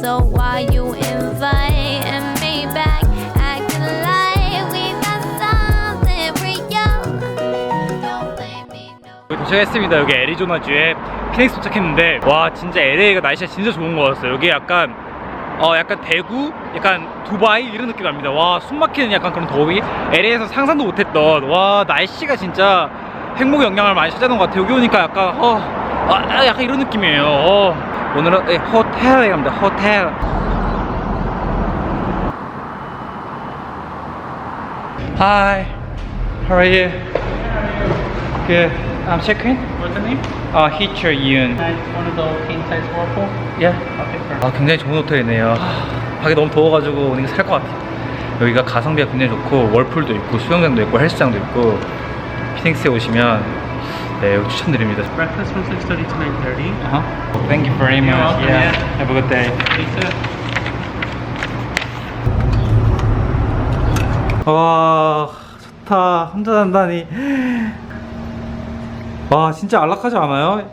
so why you inviting me back? Acting like we got something real. Don't blame me, no. 도착했습니다. 여기 애리조나주에 피닉스 도착했는데 와 진짜 LA가 날씨가 진짜 좋은 것 같아요. 여기 약간 어 약간 대구, 약간 두바이 이런 느낌 납니다. 와 숨막히는 약간 그런 더위. LA에서 상상도 못했던 와 날씨가 진짜 행복 영향을 많이 찾아놓은 것 같아요. 여기 오니까 약간 어 아, 약간 이런 느낌이에요. 어, 오늘은 네, 호텔에 갑니다. 호텔. Hi, how are you? Good. I'm checking. What's the name? 아, 히처 이윤. And one of the king size whirlpool. 예. Okay, perfect. 아, 굉장히 좋은 호텔이네요. 하, 밖에 너무 더워가지고 오는 게 살 것 같아요. 여기가 가성비가 굉장히 좋고 월풀도 있고 수영장도 있고 헬스장도 있고 피닉스에 오시면 네, 여기 추천드립니다. Breakfast from 6:30 to 9:30. Uh-huh. Thank you very much. You're welcome, yeah. yeah. Have a good day. 와 좋다 혼자 잔다니 와 진짜 안락하지 않아요?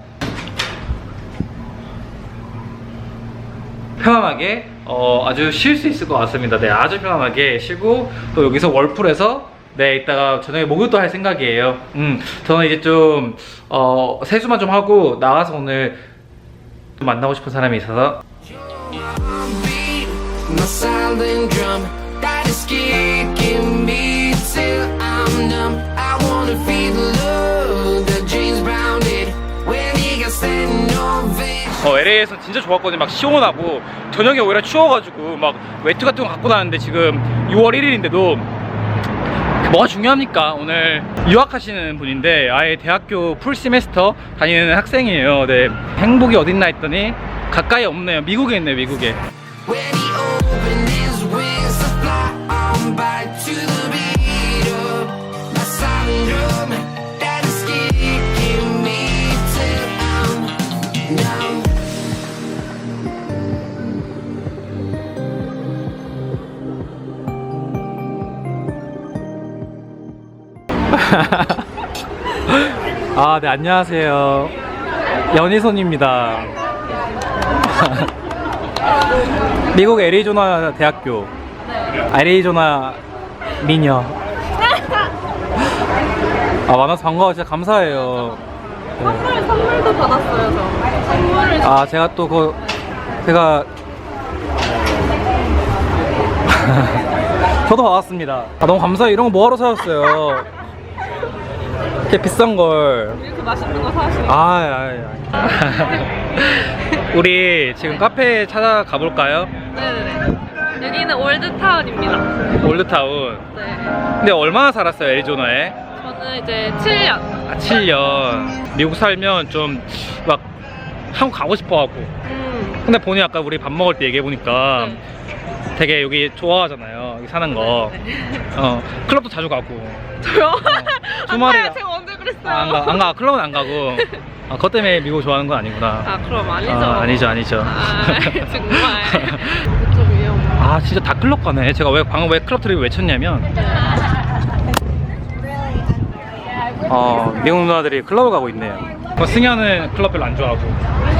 편안하게 어, 아주 쉴 수 있을 것 같습니다 네 아주 편안하게 쉬고 또 여기서 월풀에서 네 이따가 저녁에 목욕도 할 생각이에요 음 저는 이제 좀 어, 세수만 좀 하고 나가서 오늘 좀 만나고 싶은 사람이 있어서. 어, LA에서 진짜 좋았거든요. 막 시원하고 저녁에 오히려 추워가지고 막 외투 같은 거 갖고 나왔는데 지금 6월 1일인데도 뭐가 중요합니까? 오늘 유학하시는 분인데 아예 대학교 풀 시메스터 다니는 학생이에요. 네. 행복이 어딨나 했더니 가까이 없네요. 미국에 있네요. 미국에. 아, 네, 안녕하세요. 연희선입니다. 미국 애리조나 대학교. 애리조나 미녀. 아, 만나서 반가워. 진짜 감사해요. 선물 선물도 받았어요 저. 선물을 아, 제가 또 그, 제가. 저도 받았습니다. 아, 너무 감사해요. 이런 거 뭐하러 사셨어요? 이렇게 비싼 걸. 이렇게 맛있는 거 사시고. 아, 아, 아. 우리 지금 카페 찾아가 볼까요? 네네네. 여기는 올드타운입니다. 올드타운. 네. 근데 얼마나 살았어요, 애리조나에? 저는 이제 7년. 아, 7년. 미국 살면 좀 막 한국 가고 싶어 하고. 음. 근데 본인 아까 우리 밥 먹을 때 얘기해 보니까 네. 되게 여기 좋아하잖아요. 여기 사는 거. 어, 클럽도 자주 가고. 저요? 안 주말이라- 가요. 제가 언제 그랬어요? 아, 안 가, 안 가. 클럽은 안 가고. 아, 그것 때문에 미국 좋아하는 건 아니구나. 아 그럼 아니죠. 아, 아니죠, 아니죠. 아, 정말. 아 진짜 다 클럽 가네 제가 왜 방금 왜 클럽 트립 외쳤냐면 어 미국 누나들이 클럽을 가고 있네요 뭐 승현은 클럽 별로 안 좋아하고 안.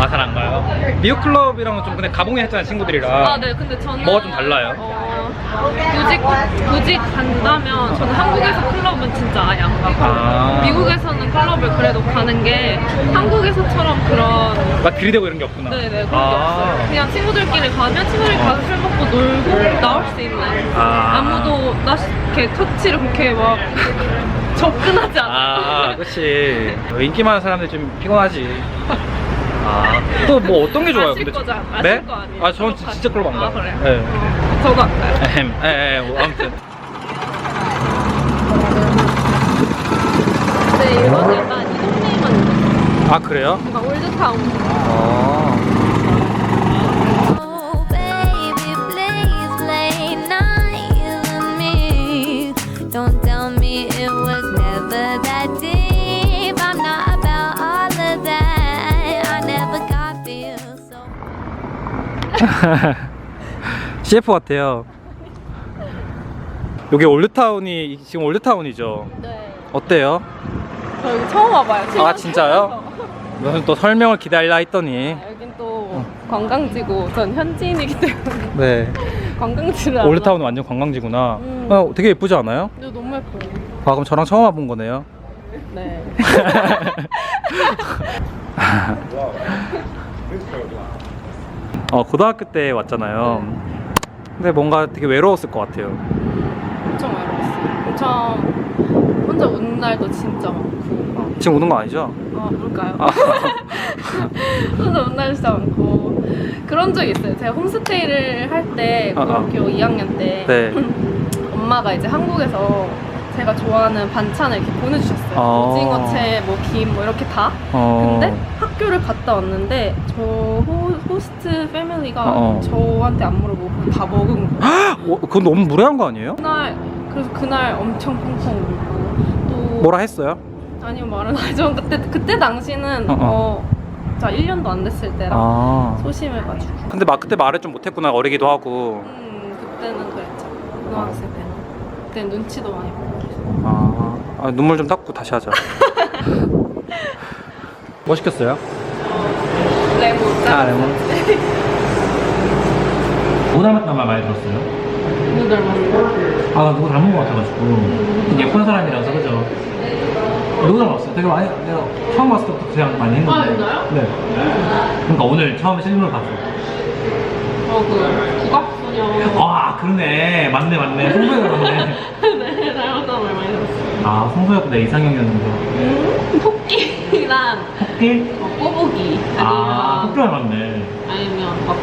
아 잘 안 가요? 미국 클럽이랑은 좀 근데 가봉이 했잖아요 친구들이랑 아, 네, 근데 저는 뭐가 좀 달라요? 어, 굳이 굳이 간다면 저는 한국에서 클럽은 진짜 아예 안 가고 아. 미국에서는 클럽을 그래도 가는 게 한국에서처럼 그런 막 들이대고 이런 게 없구나 네네 그런 게 아. 없어요. 그냥 친구들끼리 가면 친구들끼리 가서 술 먹고 놀고 나올 수 있는 아. 아무도 나 이렇게 터치를 그렇게 막 접근하지 않아. 아 그치 인기 많은 사람들 좀 피곤하지 아 또 뭐 어떤 게 좋아요 아실 근데 거죠? 아실 네? 거 아니에요? 아 저는 진- 진짜 클럽 안 가요 아 그래요? 네. 어, 저도 안 가요. 에헴, 에, 에, 뭐, 아무튼 근데 이건 약간 이 동네에만 있는 아 그래요? 뭔가 올드타운. 어. CF 같아요. 여기 올드타운이 지금 올드타운이죠. 네. 어때요? 저 여기 처음 와봐요. 아 진짜요? 무슨 또 설명을 기다리라 했더니 여긴 또 관광지고 전 현지인이기 때문에 네 관광지를 알아. 올드타운은 완전 관광지구나. 음. 어, 되게 예쁘지 않아요? 근데 너무 예뻐요. 아 그럼 저랑 처음 와본 거네요. 네. 어 고등학교 때 왔잖아요. 근데 뭔가 되게 외로웠을 것 같아요. 엄청 외로웠어요. 엄청 혼자 우는 날도 진짜 많고. 어, 지금 오는 거 아니죠? 아, 뭘까요? 아. 혼자 우는 날 진짜 많고. 그런 적이 있어요. 제가 홈스테이를 할 때, 아, 아. 고등학교 2학년 때, 네. 엄마가 이제 한국에서 제가 좋아하는 반찬을 이렇게 보내주셨어요. 아. 오징어채, 뭐, 김, 뭐, 이렇게 다. 어. 근데 학교를 갔다 왔는데, 저 호, 호스트 패밀리가 어. 저한테 안 물어보고 다 먹은 거예요. 어, 그건 너무 무례한 거 아니에요? 그날, 그래서 그날 엄청 펑펑 울고. 또. 뭐라 했어요? 아니요 말은 하죠. 그때 그때 당시는 어, 어, 어. 자 1년도 안 됐을 때라 아. 소심해가지고. 근데 막 그때 말을 좀 못했구나 어리기도 하고. 음 그때는 그랬죠. 고등학생 때는. 그때 눈치도 많이 보고. 아, 아, 눈물 좀 닦고 다시 하자. 뭐 시켰어요? 레몬. 아, 레몬. 뭐 닮았단 말 많이 들었어요? 누구 닮았어? 아, 나 누구 닮은 것 같아가지고. 예쁜 사람이라서, 그죠? 누구 닮았어요? 되게 많이, 내가 처음 봤을 때부터 그냥 많이 했는데. 아, 진짜요? 네. 그러니까 오늘 처음에 실물을 봤어. 어 그 국악소녀. 아, 그러네. 맞네, 맞네. 성소가 맞네. 네 닮았다는 말 많이 들었어요. 아, 성소였고 내 이상형이었는데. 음, 토끼랑 토끼? 어, 꼬부기 아, 아니면 토끼가 맞네. 아니면 막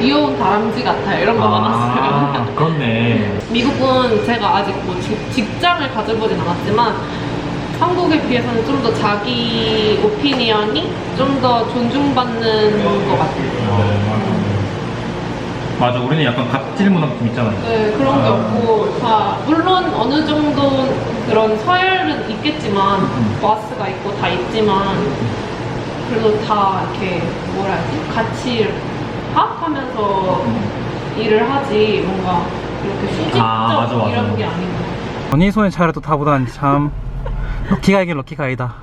귀여운 다람쥐 같아 이런 거 아, 많았어요. 그렇네. 미국은 제가 아직 뭐 직- 직장을 가져보진 않았지만 한국에 비해서는 좀 더 자기 오피니언이 좀 더 존중받는 것 같아요. 맞아, 우리는 약간 갑질 문화 좀 있잖아요. 네, 그런 게 없고 다 물론 어느 정도 그런 서열은 있 음. 와스가 있고 다 있지만 그래도 다 이렇게 뭐라 해야지 같이 합하면서 일을 하지 뭔가 이렇게 수직적 아, 맞아, 맞아. 이런 게 아닌 것 같아요. 언니 손에 차라도 타보다니 참 럭키가이긴 럭키가이다.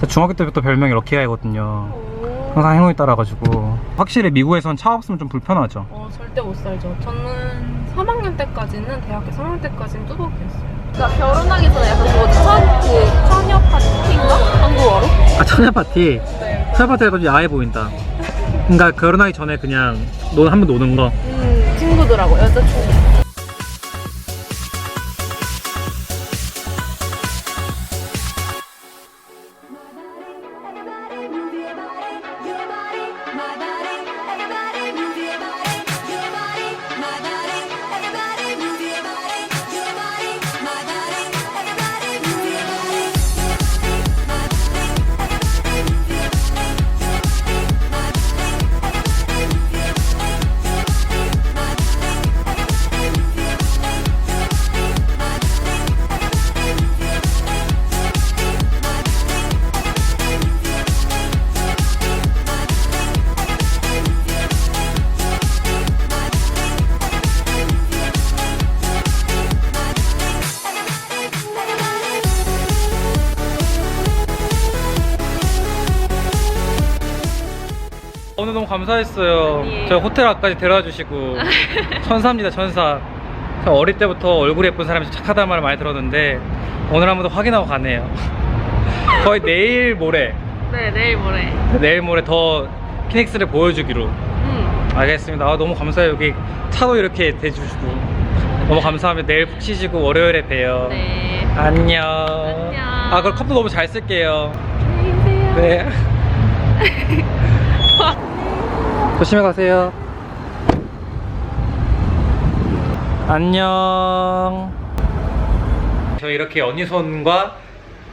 저 중학교 때부터 별명이 럭키가이거든요. 항상 행운이 따라가지고 확실히 미국에선 차 없으면 좀 불편하죠. 어, 절대 못 살죠. 저는 3학년 때까지는 대학교 3학년 때까지는 뚜벅이었어요. 그러니까 결혼하기 전에 약간 뭐 천, 그 처녀 파티인가? 한국어로? 아 처녀 파티. 네. 처녀 파티가 좀 야해 보인다. 그러니까 결혼하기 전에 그냥 노 한번 노는 거. 음, 친구들하고 여자친구. 너무 감사했어요. 아니에요. 저 호텔 앞까지 데려다 주시고 천사입니다, 천사. 저 어릴 때부터 얼굴 예쁜 사람이 착하다는 말을 많이 들었는데 오늘 한 번 더 확인하고 가네요. 거의 내일 모레, 네, 내일 모레. 내일 모레 더 피닉스를 보여주기로. 음. 알겠습니다. 아, 너무 감사해요. 여기 차도 이렇게 대주시고 너무 감사합니다. 내일 푹 쉬시고 월요일에 봬요. 네. 안녕. 안녕. 아, 그럼 컵도 너무 잘 쓸게요. 안녕히 계세요. 네. 조심히 가세요. 안녕. 저 이렇게 언니 손과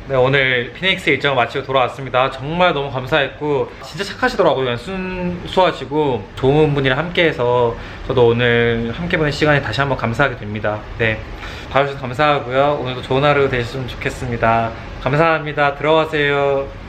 네, 오늘 피닉스 일정을 마치고 돌아왔습니다. 정말 너무 감사했고 진짜 착하시더라고요. 순수하시고 좋은 분이랑 함께해서 저도 오늘 함께 보낸 시간에 다시 한번 감사하게 됩니다. 네, 봐주셔서 감사하고요. 오늘도 좋은 하루 되셨으면 좋겠습니다. 감사합니다. 들어가세요.